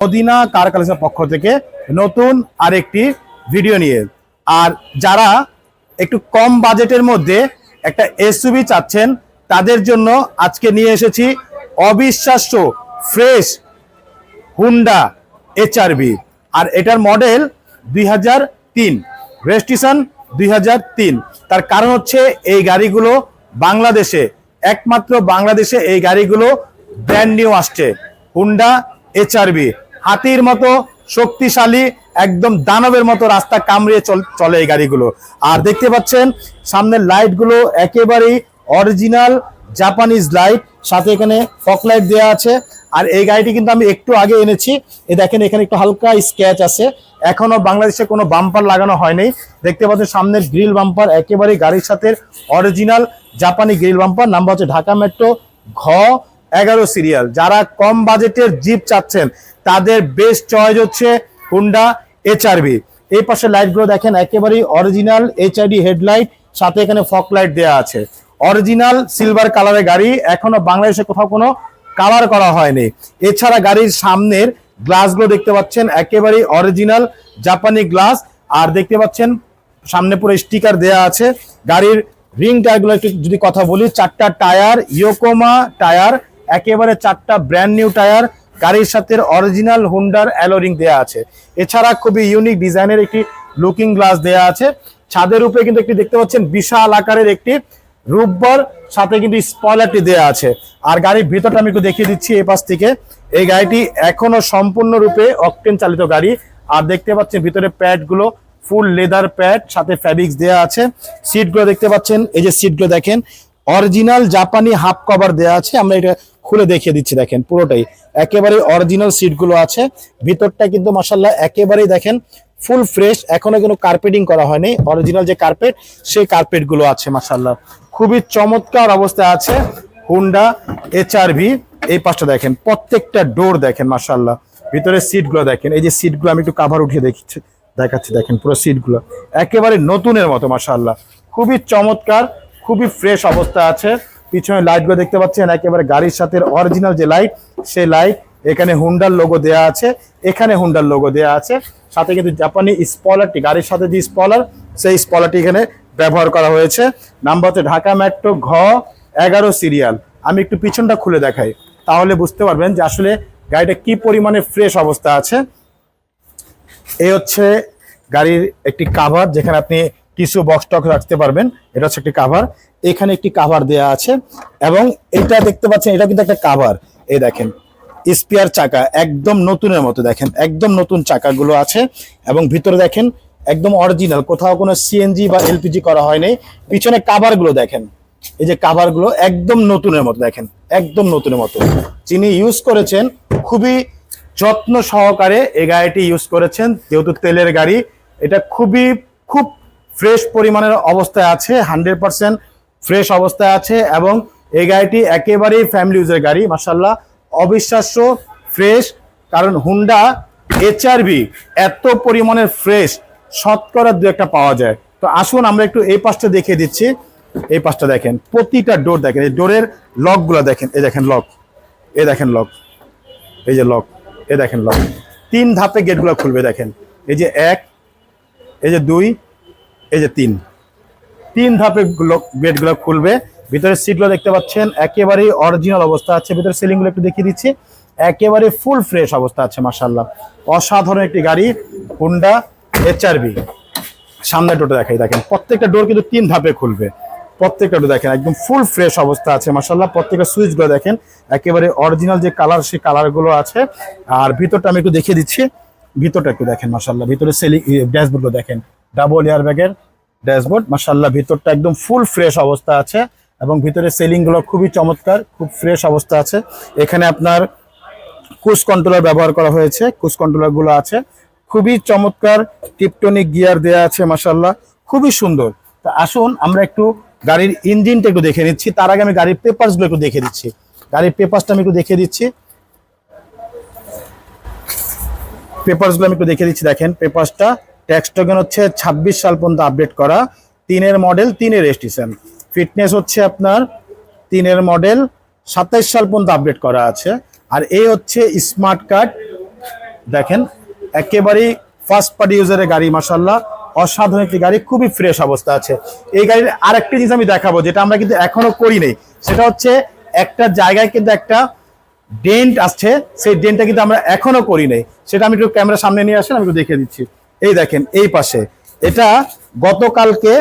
Medina কার কালেকশনের পক্ষ থেকে নতুন আরেকটি ভিডিও নিয়ে। আর যারা একটু কম বাজেটের মধ্যে একটা এসইউভি চাচ্ছেন, তাদের জন্য আজকে নিয়ে এসেছি অবিশ্বাস্য ফ্রেশ হুন্ডা এইচআরবি আর এটার মডেল দুই হাজার তিন রেজিস্ট্রেশন দুই হাজার তিন। তার কারণ হচ্ছে এই গাড়িগুলো বাংলাদেশে, একমাত্র বাংলাদেশে এই গাড়িগুলো ব্র্যান্ড নিউ আসছে হুন্ডা এইচআরবি হাতির মতো শক্তিশালী, একদম দানবের মতো রাস্তা কামড়িয়ে চল- এই গাড়িগুলো। আর দেখতে পাচ্ছেন, সামনের লাইটগুলো একেবারেই অরিজিনাল জাপানিজ লাইট, সাথে এখানে ফক লাইট দেওয়া আছে। আর এই গাড়িটি কিন্তু আমি একটু আগে এনেছি। এ দেখেন, এখানে একটু হালকা স্ক্যাচ আছে। এখনও বাংলাদেশে কোনো বাম্পার লাগানো হয়নি দেখতে পাচ্ছেন, সামনের গ্রিল বাম্পার একেবারেই গাড়ির সাথে অরিজিনাল জাপানি গ্রিল বাম্পার। নাম্বার হচ্ছে ঢাকা মেট্রো ঘ এগারো সিরিয়াল। যারা কম বাজেটের জিপ চাচ্ছেন তাদের বেস্ট চয়েস হচ্ছে হুন্ডা এইচআরবি এই পাশে লাইটগুলো দেখেন, একেবারেই অরিজিনাল এইচআইডি হেডলাইট সাথে এখানে ফক লাইট দেওয়া আছে। অরিজিনাল সিলভার কালারের গাড়ি, এখনও বাংলাদেশে কোথাও কোনো কালার করা হয়নি। এছাড়া গাড়ির সামনের গ্লাসগুলো দেখতে পাচ্ছেন, একেবারেই অরিজিনাল জাপানি গ্লাস আর দেখতে পাচ্ছেন, সামনে পুরো স্টিকার দেয়া আছে। গাড়ির রিং টায়ারগুলো একটু যদি কথা বলি, চারটা টায়ার ইয়োকোমা টায়ার একেবারে চারটা ব্র্যান্ড নিউ টায়ার গাড়ির সাথে অরিজিনাল হুন্ডার অ্যালোরিং দেয়া আছে। এছাড়া খুবই ইউনিক ডিজাইনের একটি লুকিং গ্লাস দেয়া আছে। ছাদের উপরে কিন্তু একটি দেখতে পাচ্ছেন বিশাল আকারের একটি রূপবর, সাথে কিন্তু স্পয়লারটি দেয়া আছে। আর গাড়ির ভিতরটা আমি একটু দেখিয়ে দিচ্ছি এই পাশ থেকে। এই গাড়িটি এখনও সম্পূর্ণরূপে অকটেন চালিত গাড়ি। আর দেখতে পাচ্ছেন ভিতরে প্যাডগুলো ফুল লেদার প্যাড সাথে ফ্যাব্রিক্স দেওয়া আছে। সিটগুলো দেখতে পাচ্ছেন, এই যে সিটগুলো দেখেন। অরিজিনাল জাপানি হাফ কভার দেওয়া আছে। আমরা এটা খুলে দেখিয়ে দিচ্ছি, দেখেন পুরোটাই। একেবারে অরিজিনাল সিটগুলো আছে। ভিতরটা কিন্তু মাসাল্লাহ একেবারেই দেখেন ফুল ফ্রেশ এখনও কোনো কার্পেটিং করা হয়নি। অরিজিনাল যে কার্পেট সেই কার্পেটগুলো আছে মাসাল্লাহ খুবই চমৎকার অবস্থায় আছে হুন্ডা এইচআরভি এই পাশটা দেখেন, প্রত্যেকটা ডোর দেখেন মাসাল্লাহ ভিতরে সিটগুলো দেখেন, এই যে সিটগুলো আমি একটু কাভার উঠিয়ে দেখছি দেখাচ্ছি, দেখেন পুরো সিটগুলো একেবারে নতুনের মতো মাসাল্লাহ খুবই চমৎকার, খুবই ফ্রেশ অবস্থা আছে। পিছনে লাইটগুলো দেখতে পাচ্ছেন, একেবারে গাড়ির সাথে অরিজিনাল যে লাইট সেই লাইট এখানে হুন্ডার লোগো দেয়া আছে, এখানে হুন্ডার লোগো দেয়া আছে, সাথে কিন্তু জাপানি স্পলারটি গাড়ির সাথে যে স্পলার সেই স্পলারটি এখানে ব্যবহার করা হয়েছে। নাম্বার হচ্ছে ঢাকা মেট্রো ঘ এগারো সিরিয়াল আমি একটু পিছনটা খুলে দেখাই, তাহলে বুঝতে পারবেন যে আসলে গাড়িটা কি পরিমাণে ফ্রেশ অবস্থা আছে। এই হচ্ছে গাড়ির একটি কাভার যেখানে আপনি কিছু বক্স টক রাখতে পারবেন। এটা হচ্ছে একটি কাভার এখানে একটি কাভার দেয়া আছে। এবং এটা দেখতে পাচ্ছেন, এটা কিন্তু একটা কাভার এই দেখেন স্পিয়ার চাকা, একদম নতুনের মতো দেখেন, একদম নতুন চাকাগুলো আছে। এবং ভিতরে দেখেন, একদম অরিজিনাল কোথাও কোনো সিএনজি বা এলপিজি করা হয়নি। পিছনে কাভারগুলো দেখেন, এই যে কাভারগুলো একদম নতুনের মতো দেখেন, একদম নতুনের মতো। যিনি ইউজ করেছেন, খুবই যত্ন সহকারে এই গাড়িটি ইউজ করেছেন, যেহেতু তেলের গাড়ি, এটা খুবই, খুব ফ্রেশ পরিমাণের অবস্থায় আছে, হান্ড্রেড পার্সেন্ট ফ্রেশ অবস্থায় আছে এবং এই গাড়িটি একেবারেই ফ্যামিলি ইউজের গাড়ি মার্শাল্লাহ অবিশ্বাস্য ফ্রেশ, কারণ হুন্ডা এইচআরবি এত পরিমাণের ফ্রেশ, শতকরা দু একটা পাওয়া যায়। তো আসুন আমরা একটু এই পাশটা দেখিয়ে দিচ্ছি। এই পাশটা দেখেন, প্রতিটা ডোর দেখেন, এই ডোরের লকগুলো দেখেন, এই দেখেন লক এই দেখেন লক এই যে লক এই দেখেন লক তিন ধাপে গেটগুলো খুলবে দেখেন, এই যে এক, এই যে দুই এই যে তিন। তিন ধাপে গেটগুলো খুলবে। ভিতরে সিটগুলো দেখতে পাচ্ছেন, একেবারেই অরিজিনাল অবস্থা আছে। ভিতরে সিলিংগুলো একটু দেখিয়ে দিচ্ছি। একেবারে ফুল ফ্রেশ অবস্থা আছে মার্শাল্লাহ অসাধারণ একটি গাড়ি হুন্ডা এইচআরবি সামনে ডোরটা দেখাই, দেখেন। প্রত্যেকটা ডোর কিন্তু তিন ধাপে খুলবে। প্রত্যেকটা ডোর দেখেন, একদম ফুল ফ্রেশ অবস্থা আছে মাসাল্লাহ প্রত্যেকটা সুইচগুলো দেখেন, একেবারে অরিজিনাল যে কালার সেই কালারগুলো আছে। আর ভিতরটা আমি একটু দেখিয়ে দিচ্ছি। ভিতরটা একটু দেখেন মাসাল্লাহ ভিতরে সেলিং ড্যাশবোর্ডগুলো দেখেন। ডাবল এয়ার ব্যাগের ড্যাশবোর্ড। মাসাল্লাহ ভিতরটা একদম ফুল ফ্রেশ অবস্থা আছে এবং ভিতরে সেলিংগুলো খুবই চমৎকার, খুব ফ্রেশ অবস্থা আছে। এখানে আপনার কুশ কন্ট্রোলার ব্যবহার করা হয়েছে কুশ কন্ট্রোলারগুলো আছে। খুবই চমৎকার, টিপটনিক গিয়ার দেয়া আছে মাসাল্লাহ খুবই সুন্দর। তা আসুন, আমরা একটু গাড়ির ইঞ্জিনটা একটু দেখে নিচ্ছি। তার আগে আমি গাড়ির পেপারসগুলো একটু দেখে দিচ্ছি। গাড়ির পেপারসটা আমি একটু দেখে দিচ্ছি। পেপারসগুলো আমি একটু দেখে দিচ্ছি, দেখেন, পেপারসটা ট্যাক্স টোকেন হচ্ছে ছাব্বিশ সাল পর্যন্ত আপডেট করা। তিনের মডেল তিনের রেজিস্ট্রেশন ফিটনেস হচ্ছে আপনার তিনের মডেল সাতাইশ সাল পর্যন্ত আপডেট করা আছে। আর এই হচ্ছে স্মার্ট কার্ড দেখেন, একেবারেই ফার্স্ট পার্টি ইউজারের গাড়ি মাসাল্লাহ অসাধারণ একটি গাড়ি, খুবই ফ্রেশ অবস্থা আছে। এই গাড়ির আরেকটি জিনিস আমি দেখাবো, যেটা আমরা কিন্তু এখনও করি নাই। সেটা হচ্ছে একটা জায়গায় কিন্তু একটা ডেন্ট আসছে। সেই ডেন্টটা কিন্তু আমরা এখনও করি নাই। সেটা আমি একটু ক্যামেরার সামনে নিয়ে আসেন, আমি একটু দেখিয়ে দিচ্ছি। এই দেখেন, এই পাশে। এটা গতকালকে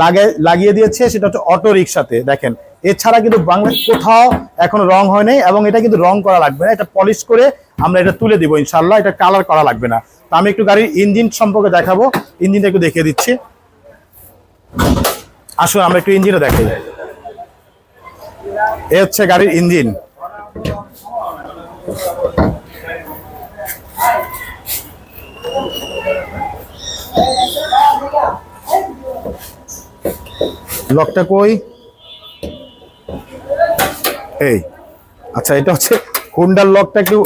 লাগে লাগিয়ে দিয়েছে, সেটা হচ্ছে অটো রিক্সাতে দেখেন। এছাড়া কিন্তু বাংলায় কোথাও এখনও রং হয় নাই, এবং এটা কিন্তু রং করা লাগবে না। এটা পলিশ করে আমরা এটা তুলে দিব ইনশাল্লাহ এটা কালার করা লাগবে না। তো আমি একটু গাড়ির ইঞ্জিন সম্পর্কে দেখাবো। ইঞ্জিনটা একটু দেখিয়ে দিচ্ছি। আসুন, আমরা একটু ইঞ্জিনও দেখাই। এ হচ্ছে গাড়ির ইঞ্জিন লকটা কই? এই। আচ্ছা এটা হচ্ছে হুন্ডার লকটা একটু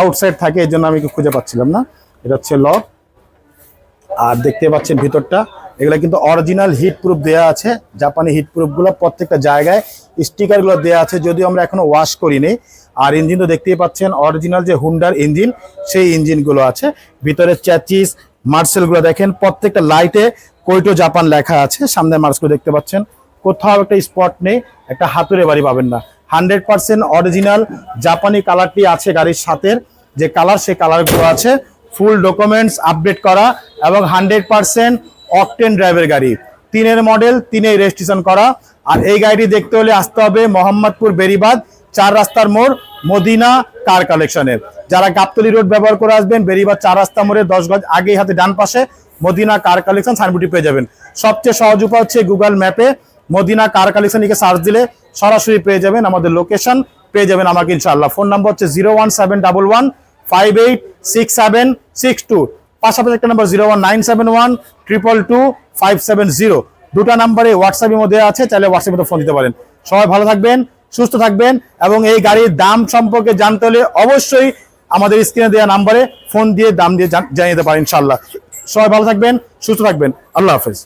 আউটসাইড থাকে, এই জন্য আমি খুঁজে পাচ্ছিলাম না। এটা হচ্ছে লক। আর দেখতে পাচ্ছেন ভিতরটা, এগুলো কিন্তু অরিজিনাল হিট প্রুফ দেওয়া আছে। জাপানি হিট প্রুফগুলো প্রত্যেকটা জায়গায় স্টিকারগুলো দেওয়া আছে, যদিও আমরা এখনও ওয়াশ করিনি। আর ইঞ্জিন তো দেখতেই পাচ্ছেন অরিজিনাল যে হুন্ডার ইঞ্জিন সেই ইঞ্জিনগুলো আছে। ভিতরে চ্যাচিস মার্সেলগুলো দেখেন, প্রত্যেকটা লাইটে কৈটো জাপান লেখা আছে, সামনে মার্সগুলো দেখতে পাচ্ছেন। কোথাও একটা স্পট নেই, একটা হাতুরে বাড়ি পাবেন না। হান্ড্রেড পার্সেন্ট অরিজিনাল জাপানি কালারটি আছে গাড়ির সাথে, যে কালার সেই কালারগুলো আছে। ফুল ডকুমেন্টস আপডেট করা এবং হান্ড্রেড পার্সেন্ট অকটেন ড্রাইভের গাড়ি। তিনের মডেল তিনে রেজিস্ট্রেশন করা। আর এই গাড়িটি দেখতে হলে আসতে হবে মোহাম্মদপুর বেরিবাদ চার রাস্তার মোড় মদিনা কার কালেকশনে যারা গাবতলি রোড ব্যবহার করে আসবেন বেরিবাদ চার রাস্তা মোড়ে, দশ গজ আগেই হাতে ডান পাশে মদিনা কার কালেকশন সাইনবোর্ডটি পেয়ে যাবেন। সবচেয়ে সহজ উপায় হচ্ছে গুগল ম্যাপে মদিনা কার কালেকশন লিখে সার্চ দিলে সরাসরি পেয়ে যাবেন আমাদের লোকেশন, পেয়ে যাবেন আমাকে ইনশাআল্লাহ। ফোন নাম্বার হচ্ছে zero one seven double one five eight six seven six two. পাশাপাশি একটা number zero one nine seven one triple two five seven zero. দুটা নাম্বারে হোয়াটসঅ্যাপের মধ্যে আছে, চাইলে হোয়াটসঅ্যাপে ফোন দিতে পারেন। সবাই ভালো থাকবেন সুস্থ থাকবেন এবং এই গাড়ির দাম সম্পর্কে জানতে হলে অবশ্যই আমাদের স্ক্রিনে দেওয়া নাম্বারে ফোন দিয়ে দাম দিয়ে জানিয়ে দিতে পারেন ইনশাল্লাহ সবাই ভালো থাকবেন, সুস্থ থাকবেন। আল্লাহ হাফেজ।